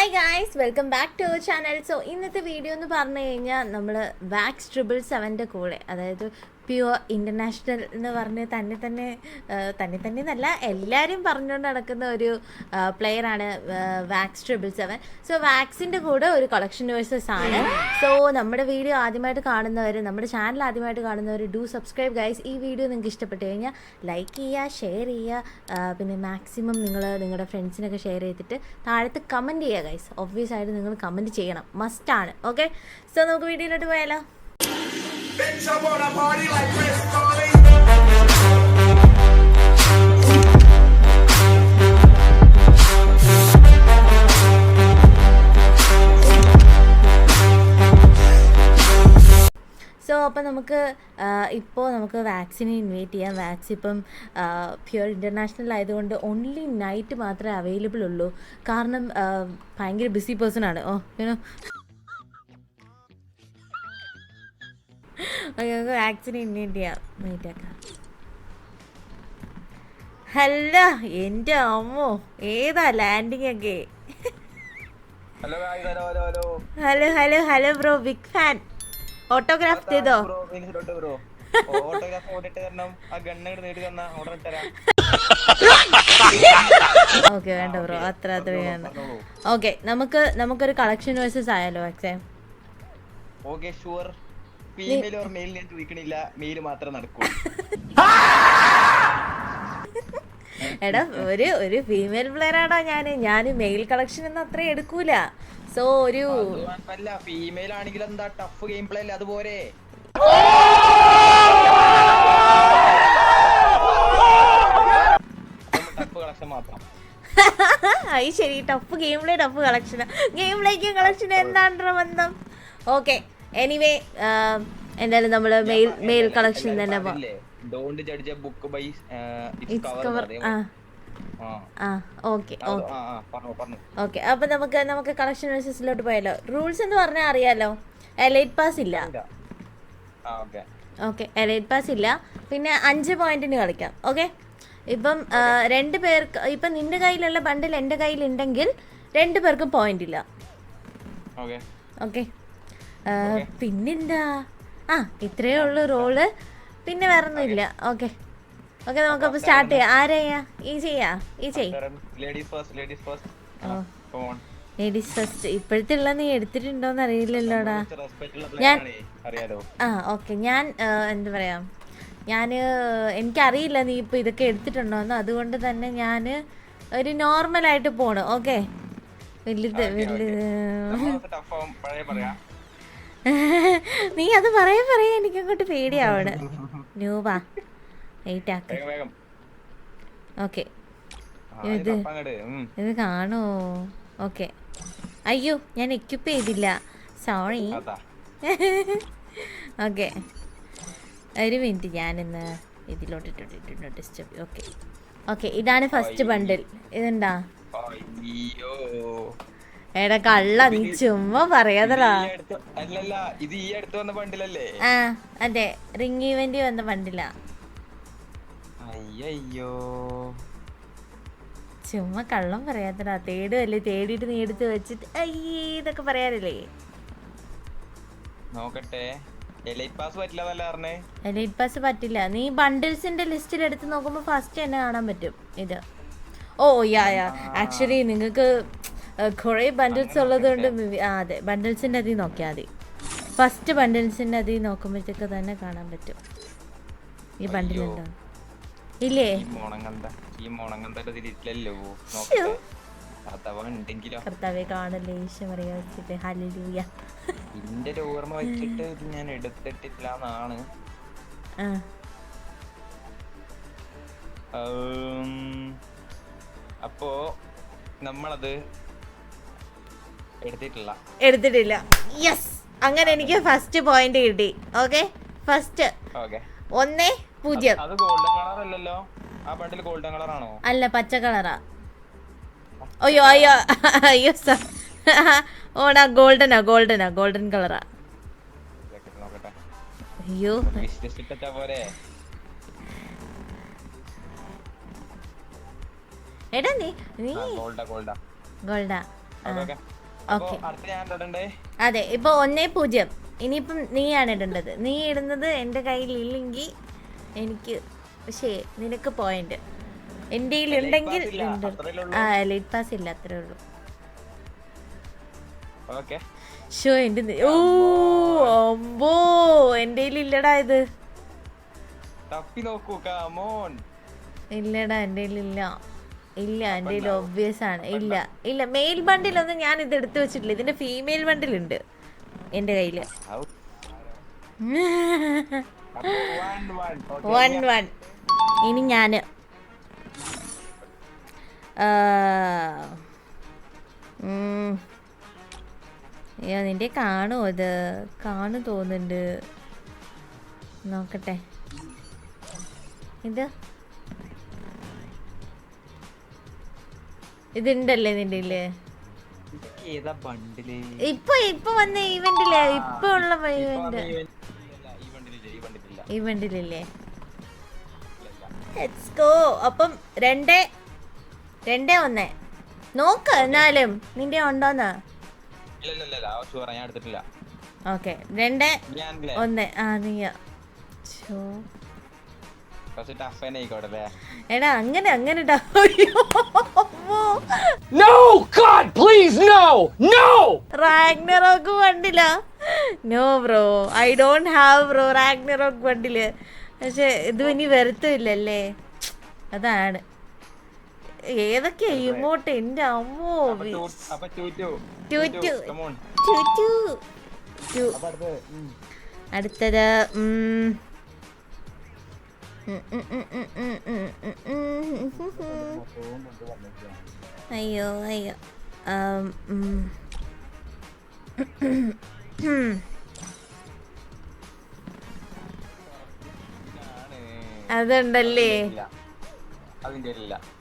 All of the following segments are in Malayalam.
Hi guys welcome back to channel so ഇന്നത്തെ വീഡിയോ എന്ന് പറഞ്ഞു കഴിഞ്ഞാൽ നമ്മൾ വാക്സ് ട്രിപ്പിൾ സെവന്റെ കൂടെ അതായത് പ്യുവർ ഇന്റർനാഷണൽ എന്ന് പറഞ്ഞ് തന്നെ തന്നെ തന്നെ തന്നെ എന്നല്ല എല്ലാവരും പറഞ്ഞുകൊണ്ട് നടക്കുന്ന ഒരു പ്ലെയറാണ് വാക്സ് ട്രിപ്പിൾ സെവൻ സോ വാക്സിന്റെ കൂടെ ഒരു കളക്ഷൻ വേഴ്സസ് ആണ്. സോ നമ്മുടെ വീഡിയോ ആദ്യമായിട്ട് കാണുന്നവർ നമ്മുടെ ചാനൽ ആദ്യമായിട്ട് കാണുന്നവർ ഡു സബ്സ്ക്രൈബ് ഗൈസ് ഈ വീഡിയോ നിങ്ങൾക്ക് ഇഷ്ടപ്പെട്ട് കഴിഞ്ഞാൽ ലൈക്ക് ചെയ്യുക ഷെയർ ചെയ്യുക പിന്നെ മാക്സിമം നിങ്ങൾ നിങ്ങളുടെ ഫ്രണ്ട്സിനൊക്കെ ഷെയർ ചെയ്തിട്ട് താഴത്ത് കമന്റ് ചെയ്യുക ഗൈസ് ഒബ്വിയസ് ആയിട്ട് നിങ്ങൾ കമന്റ് ചെയ്യണം. മസ്റ്റാണ് ഓക്കെ സോ നമുക്ക് വീഡിയോയിലോട്ട് പോയാലോ? Bitch. സോ അപ്പം നമുക്ക് ഇപ്പോൾ നമുക്ക് വാക്സിനെ ഇൻവൈറ്റ് ചെയ്യാം. വാക്സിൻ ഇപ്പം പ്യുവർ ഇന്റർനാഷണൽ ആയതുകൊണ്ട് ഓൺലി നൈറ്റ് മാത്രമേ അവൈലബിൾ ഉള്ളൂ. കാരണം ഭയങ്കര ബിസി പേഴ്സൺ ആണ്. ഓ യുനോ ഹലോ എന്റെ അമ്മോ ഏതാ ലാൻഡിങ് ഒക്കെ? Hello hello hello bro big fan autograph ചെയ്തോ? ഓക്കെ വേണ്ട ബ്രോ അത്ര അത്ര വേണ്ട. ഓക്കെ നമുക്ക് നമുക്കൊരു കളക്ഷൻ വേഴ്സസ് ആയാലോ അക്സേ okay sure female or male ഞാൻ ചോദിക്കണില്ല. മെയിൽ മാത്രം നടക്കൂ. എടാ ഒരു ഒരു ഫീമെയിൽ പ്ലെയർ ആണോ ഞാൻ ഞാൻ മെയിൽ കളക്ഷൻ ഒന്നും അത്ര എടുക്കൂല. സോ ഒരു അല്ല ഫീമെയിൽ ആണെങ്കിൽ എന്താ ടഫ് ഗെയിം പ്ലേ അല്ലേ? അതുപോലെ. ടഫ് കളക്ഷൻ മാത്രം. അത് ശരി tough game play tough collection game പ്ലേക്കും കളക്ഷനും എന്താണ് ബന്ധം? ഓക്കെ എനിവേ എന്തായാലും നമ്മൾ മെയിൽ മെയിൽ കളക്ഷൻ തന്നെ don't judge a book by its cover okay അപ്പൊ നമുക്ക് നമുക്ക് കളക്ഷൻ വേഴ്സസിലോട്ട് പോയാലോ? റൂൾസ് എന്ന് പറഞ്ഞാൽ അറിയാലോ? എലൈറ്റ് പാസ് ഇല്ല. ഓക്കെ എലൈറ്റ് പാസ് ഇല്ല. പിന്നെ അഞ്ച് പോയിന്റിന് കളിക്കാം ഓക്കെ ഇപ്പം രണ്ട് പേർക്ക് ഇപ്പം നിന്റെ കയ്യിലുള്ള ബണ്ടിൽ എന്റെ കയ്യിലുണ്ടെങ്കിൽ രണ്ട് പേർക്കും പോയിന്റ് ഇല്ല. ഓക്കെ പിന്നെന്താ? ആ ഇത്രയേ ഉള്ളൂ റോൾ. പിന്നെ വേറെ ഒന്നുമില്ല ഓക്കെ ഓക്കെ നമുക്കപ്പോൾ സ്റ്റാർട്ട് ചെയ്യാം. ആരെയാ ഈ ചെയ്യാ? ഈ ചെയ്. ലേഡീസ് ഫസ്റ്റ് ഇപ്പോഴത്തെ ഉള്ള നീ എടുത്തിട്ടുണ്ടോന്ന് അറിയില്ലല്ലോടാ. ഞാൻ- ആ ഓക്കെ ഞാൻ എന്താ പറയാ? ഞാൻ എനിക്കറിയില്ല നീ ഇപ്പൊ ഇതൊക്കെ എടുത്തിട്ടുണ്ടോന്ന് അതുകൊണ്ട് തന്നെ ഞാൻ ഒരു നോർമൽ ആയിട്ട് പോണു. ഓക്കെ വലുത് വലുത്. നീ അത് പറയാൻ പറയാ എനിക്ക് അങ്ങോട്ട് പേടിയാവണ് ന്യൂബാ വെയിറ്റ് ആക്ക ഓക്കെ. ഇത് ഇത് കാണോ? ഓക്കെ. അയ്യോ ഞാൻ എക്യുപ്പ് ചെയ്തില്ല. Sorry okay. ഒരു മിനിറ്റ് ഞാനിന്ന് ഇതിലോട്ട് ഇട്ടിട്ടുണ്ട് ഡിസ്റ്റർബ് ഓക്കെ. ഓക്കെ ഇതാണ് ഫസ്റ്റ് ബണ്ടിൽ ഇതെന്താ? അയ്യോ. എടാ കള്ള നീ ചുമ്മാ പറയാതടാ. അല്ലല്ല ഇത് ഈ അടുത്ത് വന്ന ബണ്ടിലല്ലേ ആ അതെ റിംഗ് ഇവന്റ് വന്ന ബണ്ടിലാ അയ്യോ ചുമ്മാ കള്ളം പറയാത്തടാ തേടുമല്ലേ തേടിയിട്ട് നീ എടുത്ത് വെച്ചിട്ട് അയ്യേ ഇതൊക്കെ പറയാറില്ലേ നോക്കട്ടെ. എലൈറ്റ് പാസ് പറ്റില്ല നീ ബണ്ടിൽസിന്റെ ലിസ്റ്റിൽ എടുത്ത് നോക്കുമ്പോൾ ഫസ്റ്റ് തന്നെ കാണാൻ പറ്റും ഇത്. ഓ യാ യാ. ആക്ച്വലി നിങ്ങൾക്ക് കുറേ ബണ്ടിൽസ് ഉള്ളത് കൊണ്ട് ആ അതെ. ബണ്ടിൽസിന്റെ അതിൽ നോക്കിയാൽ മതി. ഫസ്റ്റ് ബണ്ടിൽസിന്റെ അതിൽ നോക്കുമ്പോഴത്തേക്ക് തന്നെ കാണാൻ പറ്റും. ഈ. ഉണ്ടോ ഇല്ലേ? കർത്താവെ കാണല്ലേ? ഹലിലൂയ ഇന്റെ ഓർമ്മ വെച്ചിട്ട് ഇത് ഞാൻ എടുത്തിട്ടില്ല എന്നാണ് ആ അപ്പോ നമ്മളത് എടുത്തിട്ടില്ല. എടുത്തിട്ടില്ല. യെസ് അങ്ങനെ എനിക്ക് ഫസ്റ്റ് പോയിന്റ് കിട്ടി. ഓക്കെ ഫസ്റ്റ് ഒന്നേ പൂജ്യം. അല്ല പച്ച കളറാ അയ്യോ അയ്യോ. അയ്യോ സർ ഓടാ ഗോൾഡനാ ഗോൾഡനാ ഗോൾഡൻ കളറാ അയ്യോ. എടാ നീ നീ ഗോൾഡാ ഗോൾഡാ ഗോൾഡാ ഓക്കെ. അതെ ഇപ്പൊ ഒന്നേ പൂജ്യം. ഇനിയിപ്പം നീയാണ് ഇടേണ്ടത്. നീ ഇടുന്നത് എന്റെ കയ്യിൽ ഇല്ലെങ്കിൽ എനിക്ക് പക്ഷേ നിനക്ക് പോയിന്റ് എന്റെ ഉണ്ടെങ്കിൽ ഉണ്ട്. ആ ലൈറ്റ് പാസ് ഇല്ല. അത്രേ ഉള്ളൂ. ഷോ എന്റെ ഓ അമ്പോ. എന്റെ ഇല്ലടാ ഇത്. ഇല്ലടാ എന്റെ ഇല്ല. ഇല്ല എന്റെ കയ്യിൽ ഒബ്വിയസ് ആണ്. ഇല്ല ഇല്ല മെയിൽ ബണ്ടിൽ ബണ്ടിലൊന്നും ഞാൻ ഇത് എടുത്തു വെച്ചിട്ടില്ല. ഇതിന്റെ ഫീമെയിൽ ബണ്ടിലുണ്ട് എന്റെ കയ്യിൽ. വൺ വൺ ഇനി ഞാൻ അയ്യോ നിന്റെ കാണോ ഇത്? കാണു തോന്നുന്നുണ്ട്. നോക്കട്ടെ. ഇത്? ഇതുണ്ടല്ലേ നിന്റെ ഇപ്പൊ ഇപ്പൊ വന്ന ഈവെന്റിൽ ഇപ്പൊ ഉള്ള ഈവെന്റ് ഇവന്റിലില്ലേ ലെറ്റ്സ് ഗോ അപ്പം രണ്ട് രണ്ടേ ഒന്ന്. നോക്ക് എന്നാലും നിന്റെ ഉണ്ടോന്ന്. ഓക്കെ. രണ്ട് ഒന്ന്. ആ നീയ. എടാ അങ്ങനെ അങ്ങനെ ഇടാ. അയ്യോ, അമ്മോ. No! God, please, no! No! Ragnarok വണ്ടില്ല no bro I don't have bro Ragnarok bundle. പക്ഷെ ഇത് ഇനി വരുത്തില്ലല്ലേ അതാണ്. ഏതൊക്കെയാ ഇമോട്ട് എന്റെ അമ്മോ അടുത്തത്, ഉം. അയ്യോ അയ്യോ. അതുണ്ടല്ലേ?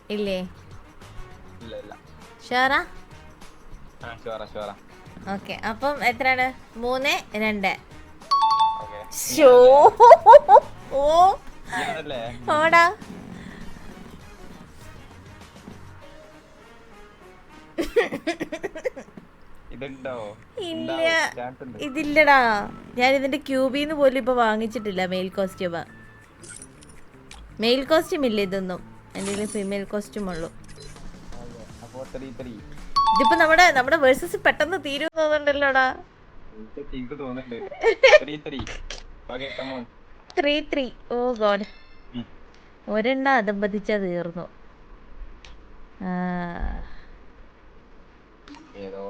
ഇല്ല. ഷുവറ? ഓക്കെ അപ്പം എത്രയാണ്? മൂന്ന് രണ്ട്. ഷോ ഓ. ഓടാ ഇല്ല. ഇതില്ലടാ. ഞാൻ ഇതിന്റെ ക്യൂബിന്ന് പോലും ഇപ്പൊ വാങ്ങിച്ചിട്ടില്ല മെയിൽ കോസ്റ്റ്യൂമ. മെയിൽ കോസ്റ്റ്യൂം ഇല്ല ഇതൊന്നും. എന്തെങ്കിലും ഫീമെയിൽ കോസ്റ്റ്യൂം ഉള്ളൂ ഇതിപ്പോ നമ്മുടെ നമ്മുടെ വേഴ്സസ് പെട്ടെന്ന് തീരുമെന്ന് തോന്നുന്നുണ്ടല്ലോടാ. എനിക്ക് തോന്നുന്നുണ്ട്. ത്രീ ത്രീ ഓ ഗോഡ് ഒരെണ്ണ അതമ്പതിച്ച തീർന്നു. ആ, ഏതോ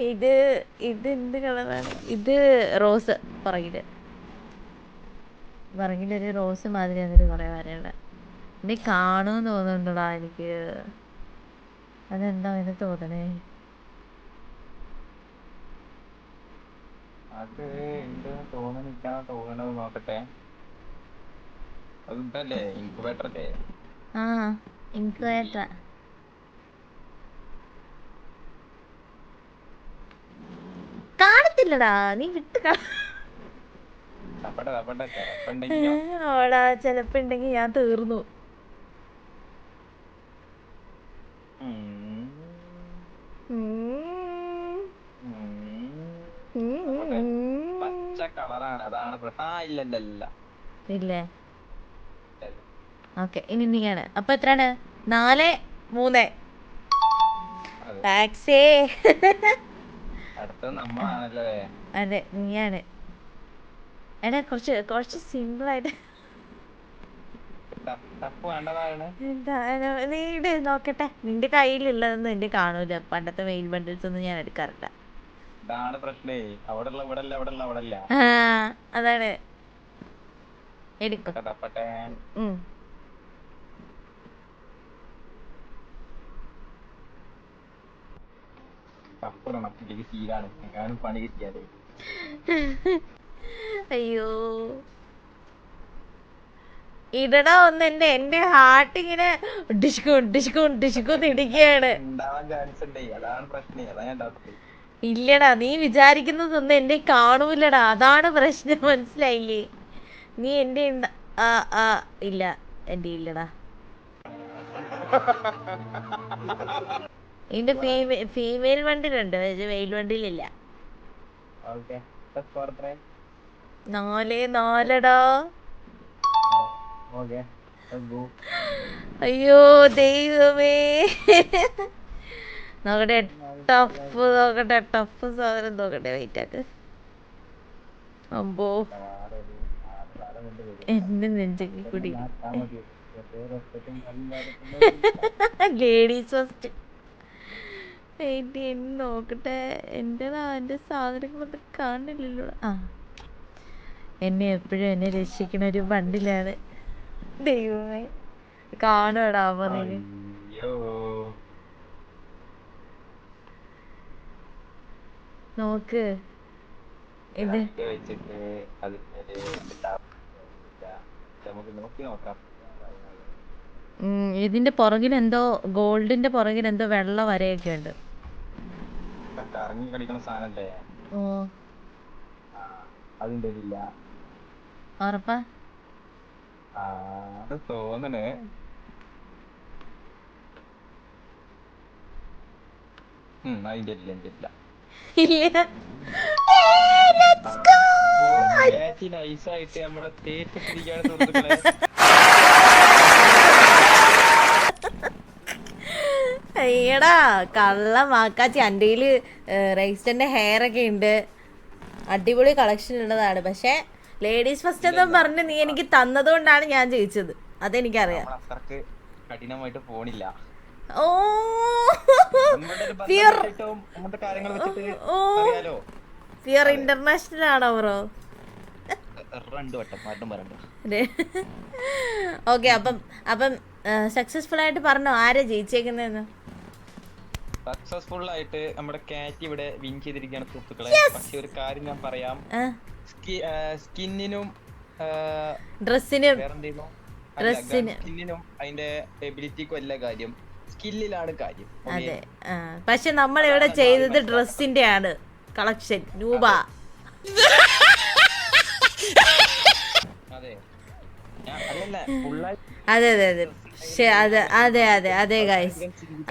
ഇത് ഇത് ഇത് എന്ത് കളറാണ് ഇത് റോസ് പുറകിൽ. പുറകിലൊരു റോസ് മാതിരി അതിന് കുറെ വരയുണ്ട്. നീ കാണുമെന്ന് തോന്നുന്നുണ്ടോടാ എനിക്ക്? അതെന്താ ഇത് തോന്നണേ? അത് ഉണ്ടെന്ന് തോന്നണിക്കാണ് തോന്നണത് നോക്കട്ടെ. അത് ഇതല്ലേ ഇൻക്യുബേറ്റർ അല്ലേ ആ ഇൻക്യുബേറ്റർ കാണത്തില്ലടാ നീ വിട്ട് ഓടാ ചെലപ്പോ ഉണ്ടെങ്കിൽ ഞാൻ തീർന്നു ഉം. ഉം. ഉം. ഉം. പച്ച കളറാണ് അതാണ് പ്രശ്നം ആ ഇല്ല. ഓക്കെ ഇനി നീയാണ്. അപ്പൊ എത്രയാണ്? നാല് മൂന്ന്. ടാക്സേ അതെ നീയാണ്. എടാ കുറച്ച് കുറച്ച് സിമ്പിൾ ആയിട്ട്. നീ നോക്കട്ടെ. നിന്റെ കയ്യിലുള്ളതൊന്നും എന്റെ കാണൂല. പണ്ടത്തെ മെയിൽ ബണ്ടിൽസ് ഒന്നും ഞാൻ എടുക്കാറില്ല. ഇതാണ് പ്രശ്നേ. അവിടെ ഉള്ള ഇവിടെ അല്ല അവിടെ ഉള്ള അവിടെ അല്ല ആ അതാണ്. എടുക്കും. ഉം. ശീലാണ് ഞാനും പണി കിട്ടിയാലേ. അയ്യോ. ഇടടാ ഒന്ന് എന്റെ എന്റെ ഹാർട്ട് ഇങ്ങനെ ഡിഷ്കു ഡിഷ്കു ഡിഷ്കു ഇടിക്കുകയാണ് ഉണ്ടാവാൻ ചാൻസ് ഉണ്ടേ. അതാണ് പ്രശ്നേ. അതാ ഞാൻ ഡൗട്ട് ഇല്ലടാ നീ വിചാരിക്കുന്നതൊന്നും എന്റെ കാണൂലടാ. അതാണ് പ്രശ്നം മനസ്സിലായില്ലേ? നീ എന്റെ ഇണ്ട- ആ ആ ഇല്ല എന്റെ ഇല്ലടാ. ഇതിന്റെ ഫീമെയിൽ വണ്ടിയിലുണ്ട് മെയിൽ വണ്ടിയിലില്ല. നാല് നാലടാ. അയ്യോ ദൈവമേ. നോക്കട്ടെ ടഫ് നോക്കട്ടെ ടഫ് സാധനം നോക്കട്ടെ വെയിറ്റ് ആക്ക്. അമ്പോ എന്റെ നെഞ്ചൊക്കെ കൂടി. ലേഡീസ് ഫസ്റ്റ് വെയിറ്റ് എന്ന് നോക്കട്ടെ. എന്റെ എന്റെ സാധനങ്ങളൊന്നും കാണില്ലല്ലോ. ആ. എന്നെ എപ്പോഴും എന്നെ രക്ഷിക്കണ ഒരു ബണ്ടിലാണ് ദൈവമേ. കാണുവാടാ പറഞ്ഞത് അയ്യോ നോക്ക് ഇത് ഇത് വെച്ചിട്ട് അതിന്മേൽ ഇട്ടാ- നമുക്ക് നോക്കി നോക്കാം. ഉം, ഇതിന്റെ പുറകിൽ എന്തോ ഗോൾഡിന്റെ പുറകിൽ എന്തോ വെള്ള വരയൊക്കെ ഉണ്ട്. ഓ. അതിന്റെ ഉറപ്പാ? അതിന്റെ എന്റെ ഇല്ല ഇല്ല. അയ്യടാ കള്ള മാക്കാച്ചി എന്റെ കയ്യിൽ റൈസ്റ്റന്റെ ഹെയർ ഒക്കെ ഉണ്ട്. അടിപൊളി കളക്ഷൻ ഉള്ളതാണ്. പക്ഷെ ലേഡീസ് ഫസ്റ്റ് എന്നും പറഞ്ഞ് നീ എനിക്ക് തന്നതുകൊണ്ടാണ് ഞാൻ ജയിച്ചത്. അതെനിക്കറിയാം. നമ്മൾ അത്രയ്ക്ക് കഠിനമായിട്ട് പോണില്ല. ഓ ഓ. അറിയാലോ? ഇന്റർനാഷണൽ ആണോ ബ്രോ? ഓക്കെ അപ്പം അപ്പം സക്സസ്ഫുൾ ആയിട്ട് പറഞ്ഞോ ആരാ ജയിച്ചേക്കുന്നതെന്ന്? സക്സസ്ഫുൾ ആയിട്ട് നമ്മുടെ കാറ്റ് ഇവിടെ വിൻ ചെയ്തിരിക്കുകയാണ് സുഹൃത്തുക്കളെ. പക്ഷെ ഒരു കാര്യം ഞാൻ പറയാം. സ്കിന്നിനും ഡ്രസ്സിനും ഡ്രസ്സിനും സ്കിന്നിനും അതിന്റെ എബിലിറ്റിക്കും അല്ല കാര്യം. സ്കില്ലിലാണ് കാര്യം? അതെ. പക്ഷെ നമ്മൾ ഇവിടെ ചെയ്തത് ഡ്രസ്സിന്റെ ആണ് കളക്ഷൻ. രൂപ അതെ. അതെ. അതെ അതെ അതെ. അതെ അതെ ഗൈസ്.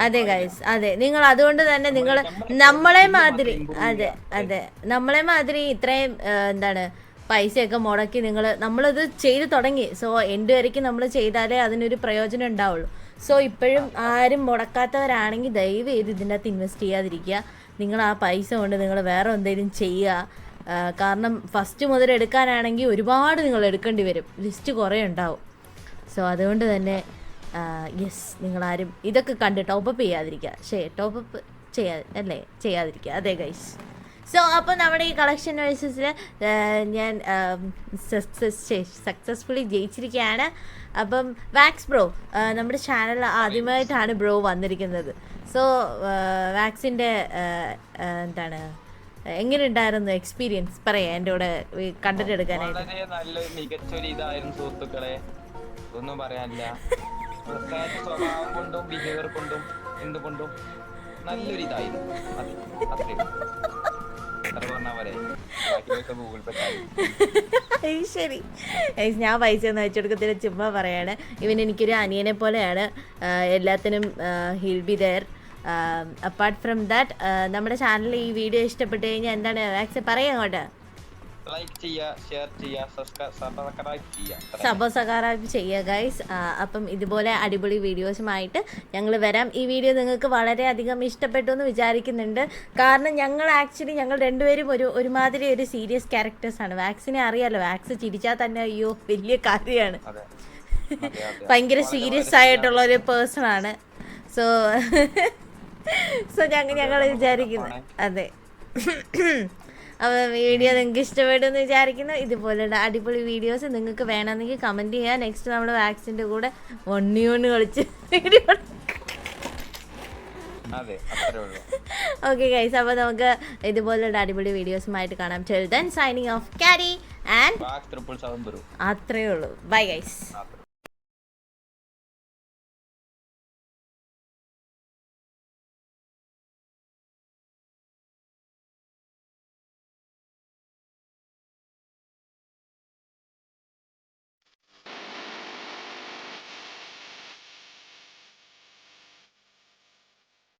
അതെ ഗൈസ്. അതെ. നിങ്ങൾ അതുകൊണ്ട് തന്നെ നിങ്ങൾ നമ്മളെ മാതിരി അതെ അതെ. നമ്മളെ മാതിരി ഇത്രയും എന്താണ് പൈസയൊക്കെ മുടക്കി നിങ്ങൾ നമ്മളിത് ചെയ്ത് തുടങ്ങി. സോ എന്റെ വരയ്ക്ക് നമ്മൾ ചെയ്താലേ അതിനൊരു പ്രയോജനം ഉണ്ടാവുള്ളൂ. സോ ഇപ്പോഴും ആരും മുടക്കാത്തവരാണെങ്കിൽ ദയവ് ചെയ്ത് ഇതിന്റെ അകത്ത് ഇൻവെസ്റ്റ് ചെയ്യാതിരിക്കുക. നിങ്ങൾ ആ പൈസ കൊണ്ട് നിങ്ങൾ വേറെ എന്തെങ്കിലും ചെയ്യുക. കാരണം ഫസ്റ്റ് മുതൽ എടുക്കാനാണെങ്കിൽ ഒരുപാട് നിങ്ങൾ എടുക്കേണ്ടി വരും. ലിസ്റ്റ് കുറേ ഉണ്ടാവും. സോ അതുകൊണ്ട് തന്നെ യെസ് നിങ്ങളാരും ഇതൊക്കെ കണ്ട് ടോപ്പപ്പ് ചെയ്യാതിരിക്കുക. ശേ ടോപ്പപ്പ് ചെയ്യാ അല്ലേ? ചെയ്യാതിരിക്കുക. അതെ ഗൈസ് സോ അപ്പോൾ നമ്മുടെ ഈ കളക്ഷൻ വൈസസിൽ ഞാൻ സക്സസ് സക്സസ്ഫുള്ളി ജയിച്ചിരിക്കുകയാണ് അപ്പം വാക്സ് ബ്രോ നമ്മുടെ ചാനൽ ആദ്യമായിട്ടാണ് ബ്രോ വന്നിരിക്കുന്നത്. സോ വാക്സിന്റെ എന്താണ് എങ്ങനെ ഉണ്ടായിരുന്നു എക്സ്പീരിയൻസ് പറയാം എന്റെ കൂടെ കണ്ടന്റ് എടുക്കാനായിട്ട്. വളരെ നല്ലൊരു മികച്ചൊരു ഇതായിരുന്നു സുഹൃത്തുക്കളെ. ഒന്നും പറയാനില്ല. സ്വഭാവം കൊണ്ടും ബിഹേവിയർ കൊണ്ടും എന്തുകൊണ്ടും നല്ലൊരു ഇതായിരുന്നു അത് ശരി. ഞാൻ പൈസ ഒന്നും അയച്ചു കൊടുക്കത്തില്ല ചുമ്മാ പറയാണ്. ഇവൻ എനിക്കൊരു അനിയനെ പോലെയാണ്. എല്ലാത്തിനും he'll be there apart from that നമ്മുടെ ചാനലിൽ ഈ വീഡിയോ ഇഷ്ടപ്പെട്ട് കഴിഞ്ഞാൽ എന്താണ്? വാക്സ് പറയാം അങ്ങോട്ട്. ലൈക്ക് ചെയ്യുക ഷെയർ ചെയ്യുക സബ്സ്ക്രൈബ് ചെയ്യുക. സബ്സ്ക്രൈബ് ചെയ്യുക ഗൈസ് അപ്പം ഇതുപോലെ അടിപൊളി വീഡിയോസുമായിട്ട് ഞങ്ങൾ വരാം. ഈ വീഡിയോ നിങ്ങൾക്ക് വളരെയധികം ഇഷ്ടപ്പെട്ടു എന്ന് വിചാരിക്കുന്നുണ്ട്. കാരണം ഞങ്ങൾ ആക്ച്വലി ഞങ്ങൾ രണ്ടുപേരും ഒരു ഒരുമാതിരി ഒരു സീരിയസ് ക്യാരക്ടേഴ്സ് ആണ്. വാക്സിനെ അറിയാലോ. വാക്സ് ചിരിച്ചാൽ തന്നെ അയ്യോ വലിയ കാര്യമാണ്. ഭയങ്കര സീരിയസ് ആയിട്ടുള്ള ഒരു പേഴ്സൺ ആണ്. സോ സോ ഞങ്ങൾ ഞങ്ങൾ വിചാരിക്കുന്നു. അതെ. അപ്പോൾ വീഡിയോ നിങ്ങൾക്ക് ഇഷ്ടപ്പെട്ടു എന്ന് വിചാരിക്കുന്നു. ഇതുപോലുള്ള അടിപൊളി വീഡിയോസ് നിങ്ങൾക്ക് വേണമെന്നെങ്കിൽ കമന്റ് ചെയ്യുക നെക്സ്റ്റ് നമ്മൾ വാക്സിന്റെ കൂടെ ഒണ്ണി കൊണ്ട് കളിച്ച് വീഡിയോ ഓക്കെ ഗൈസ് അപ്പോൾ നമുക്ക് ഇതുപോലുള്ള അടിപൊളി വീഡിയോസുമായിട്ട് കാണാം. ചെൽ then signing off carry and അത്രേ ഉള്ളൂ. Bye guys